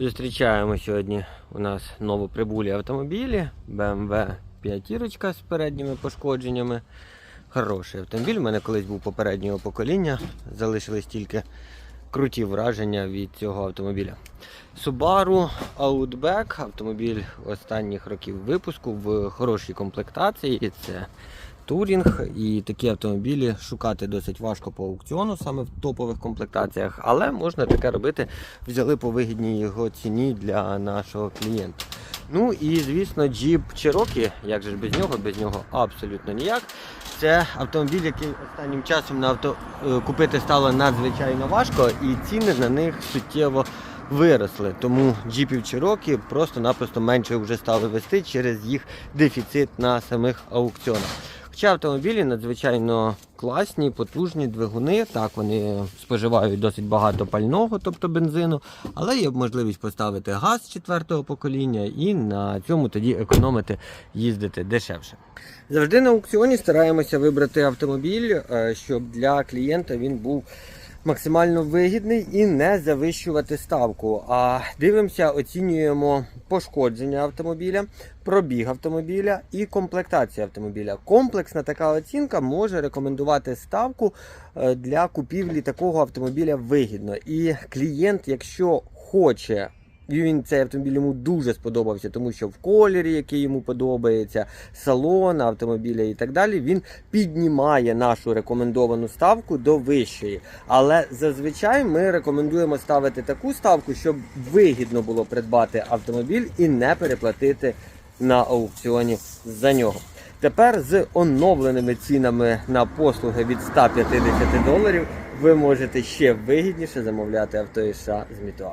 Зустрічаємо сьогодні у нас новоприбулі автомобілі BMW 5 з передніми пошкодженнями. Хороший автомобіль. У мене колись був попереднього покоління. Залишились тільки круті враження від цього автомобіля. Subaru Outback, автомобіль останніх років випуску в хорошій комплектації. І це турінг. І такі автомобілі шукати досить важко по аукціону, саме в топових комплектаціях, але можна таке робити. Взяли по вигідній його ціні для нашого клієнта. Ну і звісно, Jeep Cherokee, як же ж без нього, без нього абсолютно ніяк. Це автомобіль, який останнім часом на авто е, купити стало надзвичайно важко, і ціни на них суттєво виросли. Тому джіпів Cherokee просто-напросто менше вже стали вести через їх дефіцит на самих аукціонах. Хоча автомобілі надзвичайно класні, потужні двигуни. Так, вони споживають досить багато пального, тобто бензину, але є можливість поставити газ четвертого покоління і на цьому тоді економити, їздити дешевше. Завжди на аукціоні стараємося вибрати автомобіль, е, щоб для клієнта він був максимально вигідний і не завищувати ставку. А дивимося, оцінюємо пошкодження автомобіля, пробіг автомобіля і комплектація автомобіля. Комплексна така оцінка може рекомендувати ставку е, для купівлі такого автомобіля вигідно. І клієнт, якщо хоче. Він цей автомобіль йому дуже сподобався, тому що в кольорі, який йому подобається, салон автомобіля і так далі, він піднімає нашу рекомендовану ставку до вищої. Але зазвичай ми рекомендуємо ставити таку ставку, щоб вигідно було придбати автомобіль і не переплатити на аукціоні за нього. Тепер з оновленими цінами на послуги від 150 доларів ви можете ще вигідніше замовляти авто США з Мітуа.